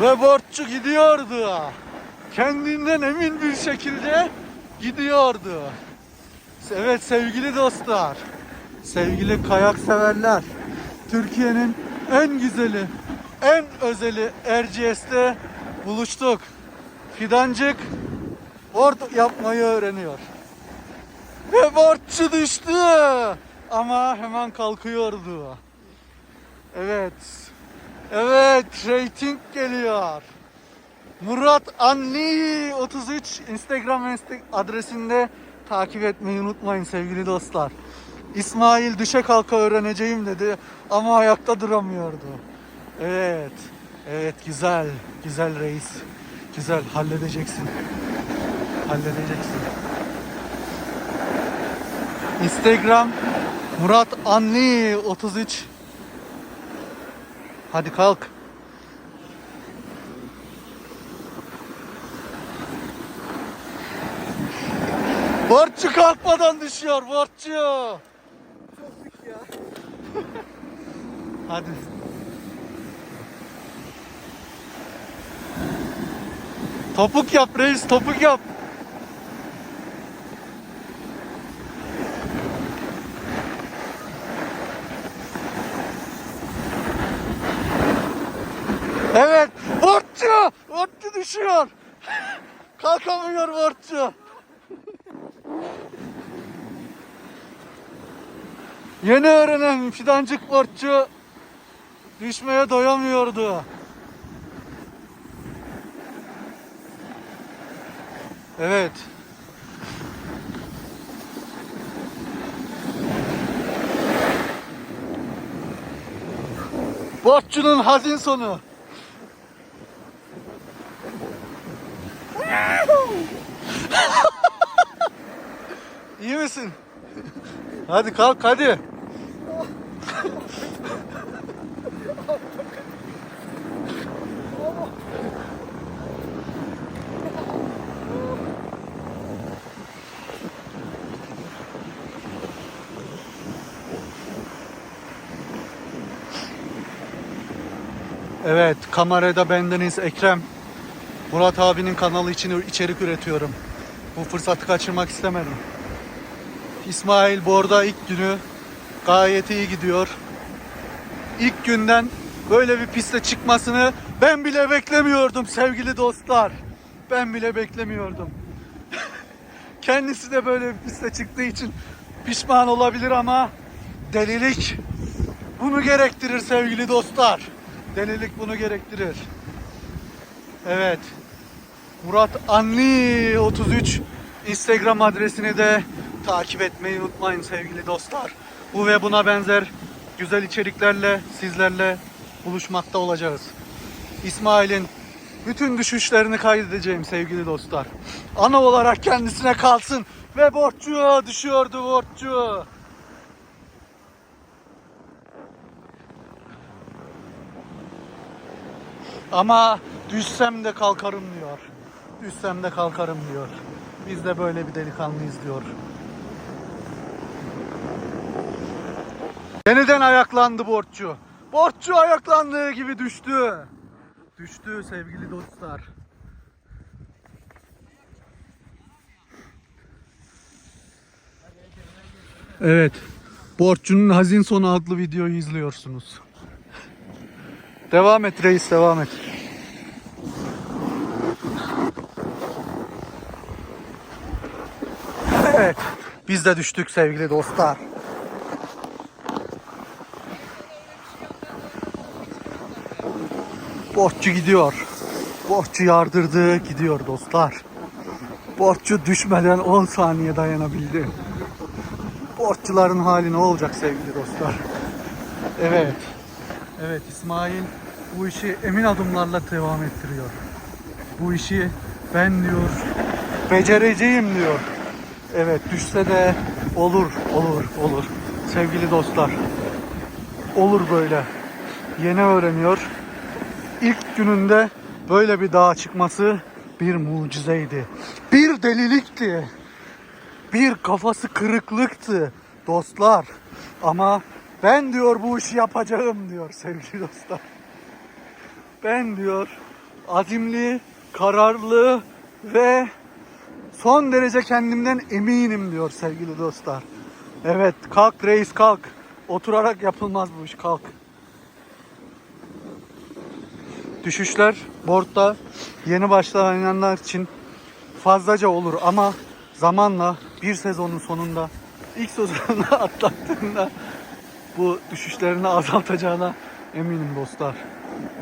Ve borççu gidiyordu. Kendinden emin bir şekilde gidiyordu. Evet sevgili dostlar. Sevgili kayak severler. Türkiye'nin en güzeli, en özeli Erciyes'te buluştuk. Fidancık board yapmayı öğreniyor. Ve borççu düştü. Ama hemen kalkıyordu. Evet. Evet, rating geliyor. Murat Anli 33 Instagram adresinde takip etmeyi unutmayın sevgili dostlar. İsmail düşe kalka öğreneceğim dedi ama ayakta duramıyordu. Evet. Evet güzel. Güzel reis. Güzel halledeceksin. Halledeceksin. Instagram Murat Anli 33 Hadi kalk. Borççu kalkmadan düşüyor borççu. Hadi. Topuk yap reis topuk yap. Evet borççu. Borççu düşüyor. Kalkamıyor borççu. Yeni öğrenen fidancık borççu düşmeye doyamıyordu. Evet. Borççunun hazin sonu. İyi misin? Hadi kalk hadi. Evet, kamerada bendeniz Ekrem. Murat abinin kanalı için içerik üretiyorum. Bu fırsatı kaçırmak istemedim. İsmail bu arada ilk günü gayet iyi gidiyor. İlk günden böyle bir piste çıkmasını ben bile beklemiyordum sevgili dostlar. Ben bile beklemiyordum. Kendisi de böyle bir piste çıktığı için pişman olabilir ama delilik bunu gerektirir sevgili dostlar. Delilik bunu gerektirir. Evet. Murat Anli 33 Instagram adresini de takip etmeyi unutmayın sevgili dostlar. Bu ve buna benzer güzel içeriklerle sizlerle buluşmakta olacağız. İsmail'in bütün düşüşlerini kaydedeceğim sevgili dostlar. Ana olarak kendisine kalsın ve borççu düşüyordu borççu. Ama düşsem de kalkarım diyor. Düşsem de kalkarım diyor. Biz de böyle bir delikanlıyız diyor. Yeniden ayaklandı borççu. Borççu ayaklandığı gibi düştü. Düştü sevgili dostlar. Evet. Borççunun hazin sonu adlı videoyu izliyorsunuz. Devam et reis devam et. Evet. Biz de düştük sevgili dostlar. Borççu gidiyor. Borççu yardırdı gidiyor dostlar. Borççu düşmeden 10 saniye dayanabildi. Borççuların hali ne olacak sevgili dostlar? Evet. Evet İsmail bu işi emin adımlarla devam ettiriyor. Bu işi ben diyor becereceğim diyor. Evet düşse de olur olur olur. Sevgili dostlar olur böyle. Yeni öğreniyor. İlk gününde böyle bir dağa çıkması bir mucizeydi. Bir delilikti. Bir kafası kırıklıktı dostlar. Ama ben diyor bu işi yapacağım diyor sevgili dostlar. Ben diyor azimli, kararlı ve son derece kendimden eminim diyor sevgili dostlar. Evet kalk reis kalk. Oturarak yapılmaz bu iş kalk. Düşüşler boardda yeni başlayanlar için fazlaca olur ama zamanla bir sezonun sonunda ilk sezonunu atlattığında bu düşüşlerini azaltacağına eminim dostlar.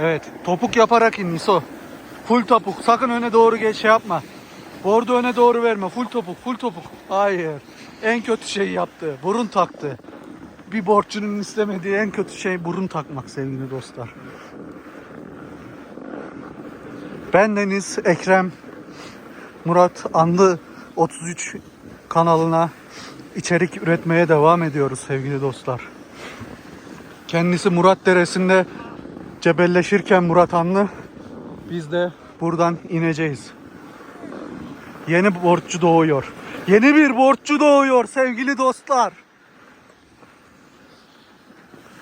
Evet topuk yaparak in Niso. Full topuk sakın öne doğru geç şey yapma. Bordu öne doğru verme full topuk full topuk. Hayır en kötü şeyi yaptı burun taktı. Bir borçlunun istemediği en kötü şey burun takmak sevgili dostlar. Ben Deniz Ekrem Murat Anlı 33 kanalına içerik üretmeye devam ediyoruz sevgili dostlar. Kendisi Murat Deresi'nde cebelleşirken Murat Anlı biz de buradan ineceğiz. Yeni borçlu doğuyor. Yeni bir borçlu doğuyor sevgili dostlar.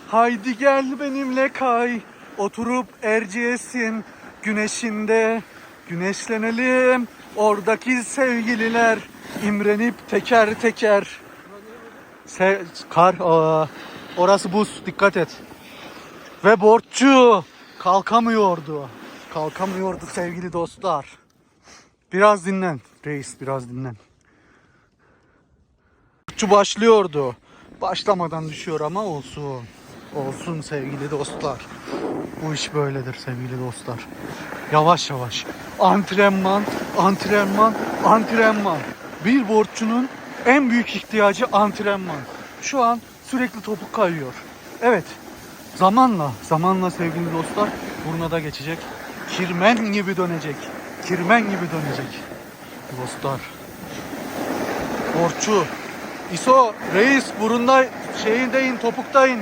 Haydi gel benimle kay. Oturup Erciyes'in güneşinde güneşlenelim. Oradaki sevgililer imrenip teker teker. Se kar aa, orası buz dikkat et. Ve borççu kalkamıyordu. Kalkamıyordu sevgili dostlar. Biraz dinlen reis biraz dinlen. Borççu başlıyordu. Başlamadan düşüyor ama olsun. Olsun sevgili dostlar. Bu iş böyledir sevgili dostlar. Yavaş yavaş. Antrenman, antrenman, antrenman. Bir borççunun en büyük ihtiyacı antrenman. Şu an sürekli topuk kayıyor. Evet. Zamanla, zamanla sevgili dostlar burnada geçecek. Kirmen gibi dönecek. Kirmen gibi dönecek. Dostlar. Borççu. İso, reis burunda şeyindeyin, topuktayın.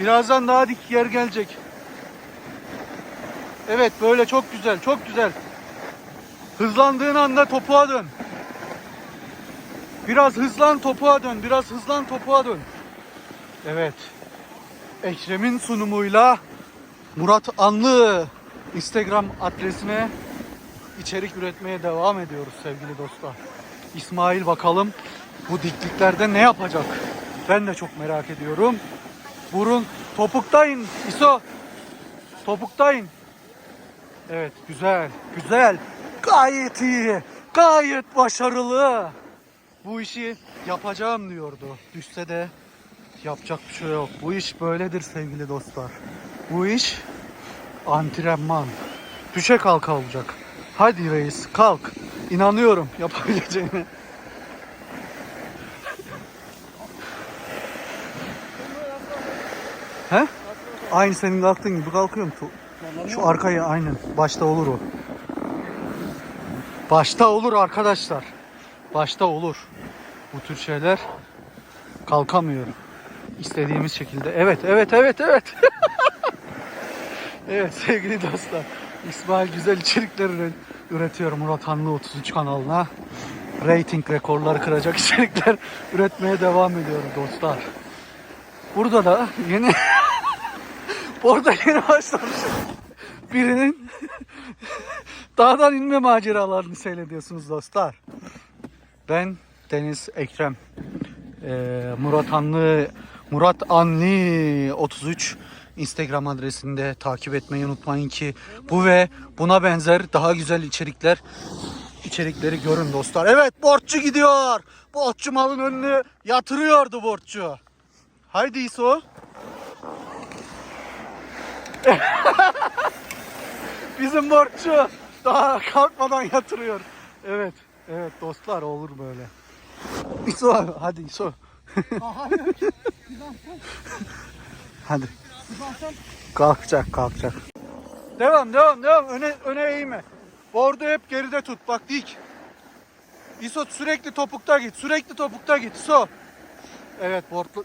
Birazdan daha dik yer gelecek. Evet böyle çok güzel çok güzel. Hızlandığın anda topuğa dön. Biraz hızlan topuğa dön. Biraz hızlan topuğa dön. Evet. Ekrem'in sunumuyla Murat Anlı Instagram adresine içerik üretmeye devam ediyoruz sevgili dostlar. İsmail bakalım bu dikliklerde ne yapacak? Ben de çok merak ediyorum. Burun topuktayın İso. Topuktayın. Evet güzel güzel. Gayet iyi. Gayet başarılı. Bu işi yapacağım diyordu. Düşse de yapacak bir şey yok. Bu iş böyledir sevgili dostlar. Bu iş antrenman. Düşe kalka olacak. Hadi reis kalk. İnanıyorum yapabileceğine. Aynı senin kalktığın gibi kalkıyorum. Şu arkaya aynen. Başta olur o. Başta olur arkadaşlar. Başta olur. Bu tür şeyler kalkamıyor. İstediğimiz şekilde. Evet, evet, evet, evet. evet sevgili dostlar. İsmail güzel içerikler üre- üretiyor Murat Hanlı 33 kanalına. Rating rekorları kıracak içerikler üretmeye devam ediyoruz dostlar. Burada da yeni Orada yeni başlamış birinin dağdan inme maceralarını seyrediyorsunuz dostlar. Ben Deniz Ekrem. Ee, Murat Anlı Murat Anli 33 Instagram adresinde takip etmeyi unutmayın ki bu ve buna benzer daha güzel içerikler içerikleri görün dostlar. Evet borççu gidiyor. Borççu malın önünü yatırıyordu borççu. Haydi İso. Bizim borççu daha kalkmadan yatırıyor. Evet. Evet dostlar olur böyle. İso hadi İso. hadi. Kalkacak kalkacak. Devam devam devam öne öne eğme. Bordu hep geride tut bak dik. İso sürekli topukta git sürekli topukta git İso. Evet bordu,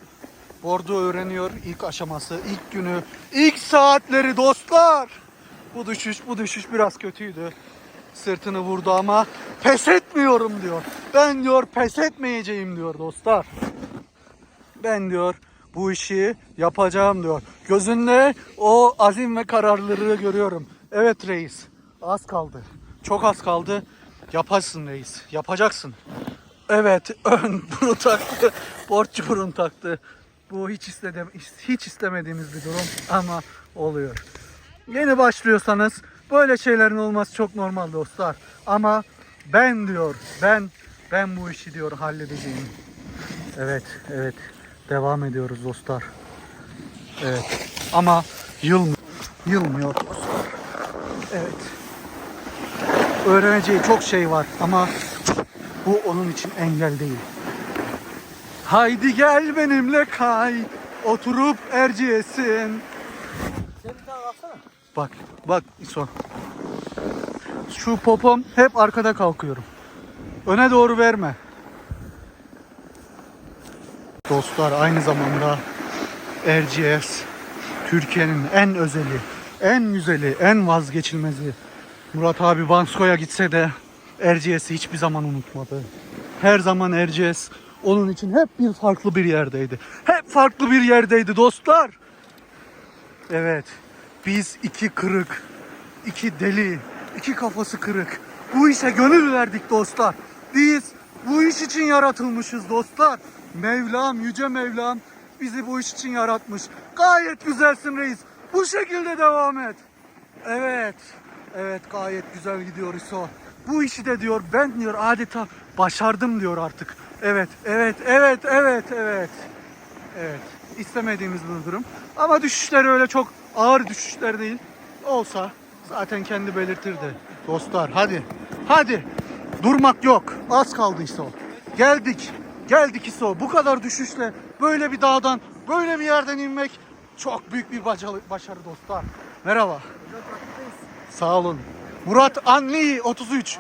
bordu öğreniyor ilk aşaması ilk günü ilk saatleri dostlar. Bu düşüş bu düşüş biraz kötüydü. Sırtını vurdu ama pes etmiyorum diyor. Ben diyor pes etmeyeceğim diyor dostlar. Ben diyor bu işi yapacağım diyor. Gözünde o azim ve kararlılığı görüyorum. Evet reis. Az kaldı. Çok az kaldı. Yaparsın reis. Yapacaksın. Evet ön burun taktı. Borçlu burun taktı. Bu hiç istedim, hiç istemediğimiz bir durum ama oluyor. Yeni başlıyorsanız böyle şeylerin olması çok normal dostlar. Ama ben diyor, ben ben bu işi diyor halledeceğim. Evet, evet. Devam ediyoruz dostlar. Evet. Ama yılmıyor. Yılmıyor dostlar. Evet. Öğreneceği çok şey var ama bu onun için engel değil. Haydi gel benimle kay. Oturup erciyesin. Bak, bak İso. Şu popom hep arkada kalkıyorum. Öne doğru verme. Dostlar aynı zamanda RGS Türkiye'nin en özeli, en güzeli, en vazgeçilmezi. Murat abi Bansko'ya gitse de RGS'i hiçbir zaman unutmadı. Her zaman RGS onun için hep bir farklı bir yerdeydi. Hep farklı bir yerdeydi dostlar. Evet. Biz iki kırık, iki deli, iki kafası kırık. Bu işe gönül verdik dostlar. Biz bu iş için yaratılmışız dostlar. Mevlam, yüce Mevlam bizi bu iş için yaratmış. Gayet güzelsin reis. Bu şekilde devam et. Evet. Evet gayet güzel gidiyor İso. Bu işi de diyor ben diyor adeta başardım diyor artık. Evet, evet, evet, evet, evet. Evet. istemediğimiz bir durum. Ama düşüşler öyle çok ağır düşüşler değil. Olsa zaten kendi belirtirdi. Dostlar hadi. Hadi. Durmak yok. Az kaldı İso. Geldik. Geldik İso. Bu kadar düşüşle böyle bir dağdan böyle bir yerden inmek çok büyük bir başarı dostlar. Merhaba. Sağ olun. Murat Anli 33.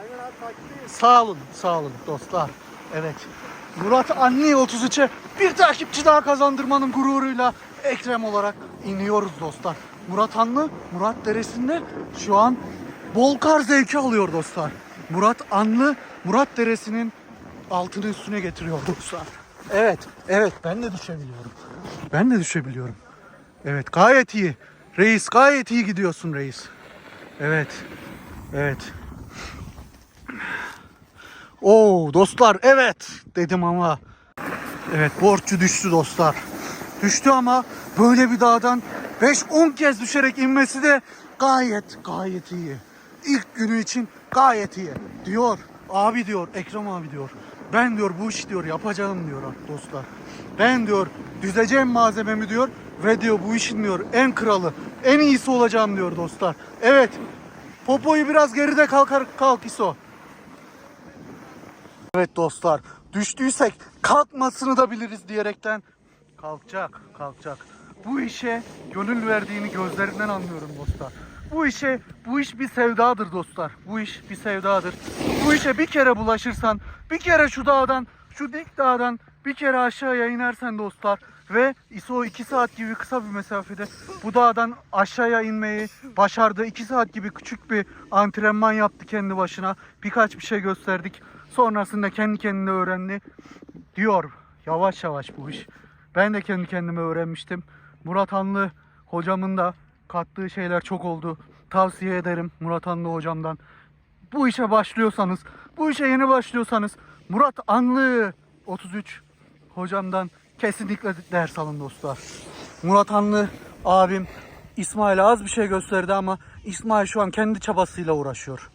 Sağ olun, sağ olun dostlar. Evet. Murat Anli 33'e bir takipçi daha kazandırmanın gururuyla Ekrem olarak iniyoruz dostlar. Murat Anlı, Murat Deresi'nde şu an bol kar zevki alıyor dostlar. Murat Anlı, Murat Deresi'nin altını üstüne getiriyor dostlar. Evet, evet ben de düşebiliyorum. Ben de düşebiliyorum. Evet gayet iyi. Reis gayet iyi gidiyorsun reis. Evet. Evet. Oo dostlar evet dedim ama evet borçlu düştü dostlar. Düştü ama böyle bir dağdan 5-10 kez düşerek inmesi de gayet gayet iyi. İlk günü için gayet iyi. Diyor abi diyor Ekrem abi diyor. Ben diyor bu işi diyor yapacağım diyor dostlar. Ben diyor düzeceğim malzememi diyor ve diyor bu işin diyor en kralı en iyisi olacağım diyor dostlar. Evet Popoyu biraz geride kalkar kalk İso. Evet dostlar düştüysek kalkmasını da biliriz diyerekten kalkacak kalkacak. Bu işe gönül verdiğini gözlerinden anlıyorum dostlar. Bu işe bu iş bir sevdadır dostlar. Bu iş bir sevdadır. Bu işe bir kere bulaşırsan bir kere şu dağdan şu dik dağdan bir kere aşağıya inersen dostlar ve ISO 2 saat gibi kısa bir mesafede bu dağdan aşağıya inmeyi başardı. 2 saat gibi küçük bir antrenman yaptı kendi başına. Birkaç bir şey gösterdik. Sonrasında kendi kendine öğrendi. Diyor yavaş yavaş bu iş. Ben de kendi kendime öğrenmiştim. Murat Anlı hocamın da kattığı şeyler çok oldu. Tavsiye ederim Murat Anlı hocamdan. Bu işe başlıyorsanız, bu işe yeni başlıyorsanız Murat Anlı 33 hocamdan kesinlikle ders alın dostlar. Murat Anlı abim İsmail'e az bir şey gösterdi ama İsmail şu an kendi çabasıyla uğraşıyor.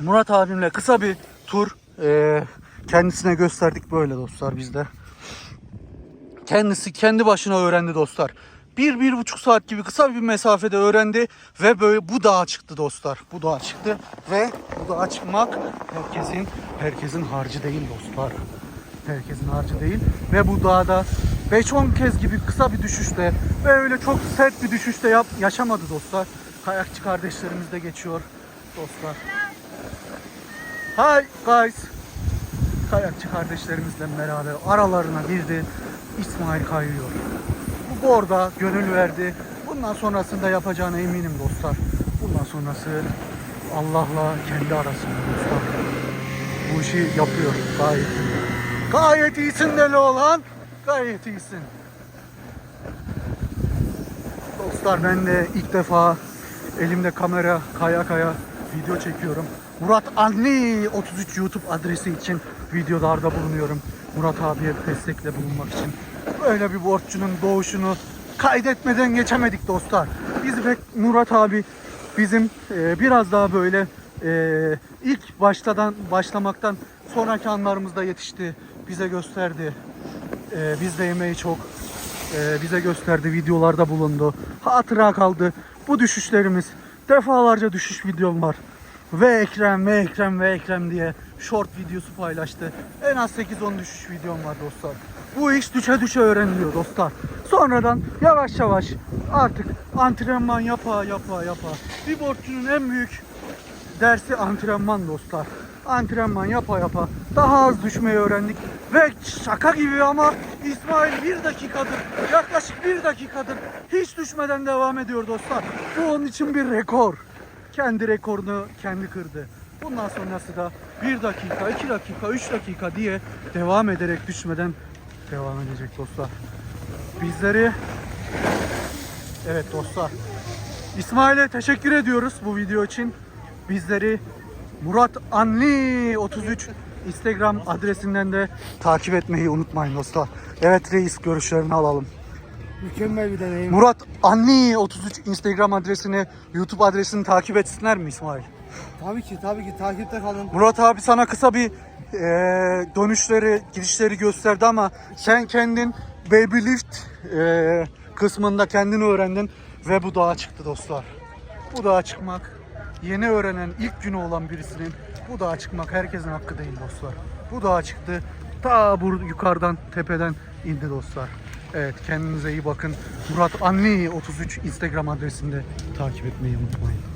Murat abimle kısa bir tur eee, kendisine gösterdik böyle dostlar bizde. Kendisi kendi başına öğrendi dostlar. Bir, bir buçuk saat gibi kısa bir mesafede öğrendi ve böyle bu dağa çıktı dostlar. Bu dağa çıktı ve bu dağa çıkmak herkesin herkesin harcı değil dostlar. Herkesin harcı değil ve bu dağda 5-10 kez gibi kısa bir düşüşte ve öyle çok sert bir düşüşte yap, yaşamadı dostlar. Kayakçı kardeşlerimiz de geçiyor dostlar. Hi guys. Kayakçı kardeşlerimizle beraber aralarına girdi. İsmail kayıyor. Bu borda gönül verdi. Bundan sonrasında yapacağına eminim dostlar. Bundan sonrası Allah'la kendi arasında dostlar. Bu işi yapıyor gayet iyi. Gayet iyisin deli olan. Gayet iyisin. Dostlar ben de ilk defa Elimde kamera kaya kaya video çekiyorum. Murat Anli 33 YouTube adresi için videolarda bulunuyorum. Murat abiye destekle bulunmak için. Böyle bir borççunun doğuşunu kaydetmeden geçemedik dostlar. Biz pek Murat abi bizim e, biraz daha böyle e, ilk başladan başlamaktan sonraki anlarımızda yetişti. Bize gösterdi. E, biz de yemeği çok e, bize gösterdi. Videolarda bulundu. Hatıra kaldı. Bu düşüşlerimiz defalarca düşüş videom var. Ve Ekrem ve Ekrem ve Ekrem diye short videosu paylaştı. En az 8-10 düşüş videom var dostlar. Bu iş düşe düşe öğreniliyor dostlar. Sonradan yavaş yavaş artık antrenman yapa yapa yapa. Bir borçlunun en büyük dersi antrenman dostlar. Antrenman yapa yapa daha az düşmeyi öğrendik. Ve şaka gibi ama İsmail bir dakikadır, yaklaşık bir dakikadır hiç düşmeden devam ediyor dostlar. Bu onun için bir rekor. Kendi rekorunu kendi kırdı. Bundan sonrası da 1 dakika, 2 dakika, 3 dakika diye devam ederek düşmeden devam edecek dostlar. Bizleri Evet dostlar. İsmail'e teşekkür ediyoruz bu video için. Bizleri Murat Anli 33 Instagram adresinden de takip etmeyi unutmayın dostlar. Evet reis görüşlerini alalım. Mükemmel bir deneyim. Murat Anli 33 Instagram adresini, YouTube adresini takip etsinler mi İsmail? Tabii ki tabii ki takipte kalın. Murat abi sana kısa bir eee, dönüşleri, gidişleri gösterdi ama sen kendin baby lift eee, kısmında kendin öğrendin ve bu dağa çıktı dostlar. Bu dağa çıkmak yeni öğrenen ilk günü olan birisinin bu dağa çıkmak herkesin hakkı değil dostlar. Bu dağa çıktı. Ta bu yukarıdan tepeden indi dostlar. Evet kendinize iyi bakın. Murat Anli 33 Instagram adresinde takip etmeyi unutmayın.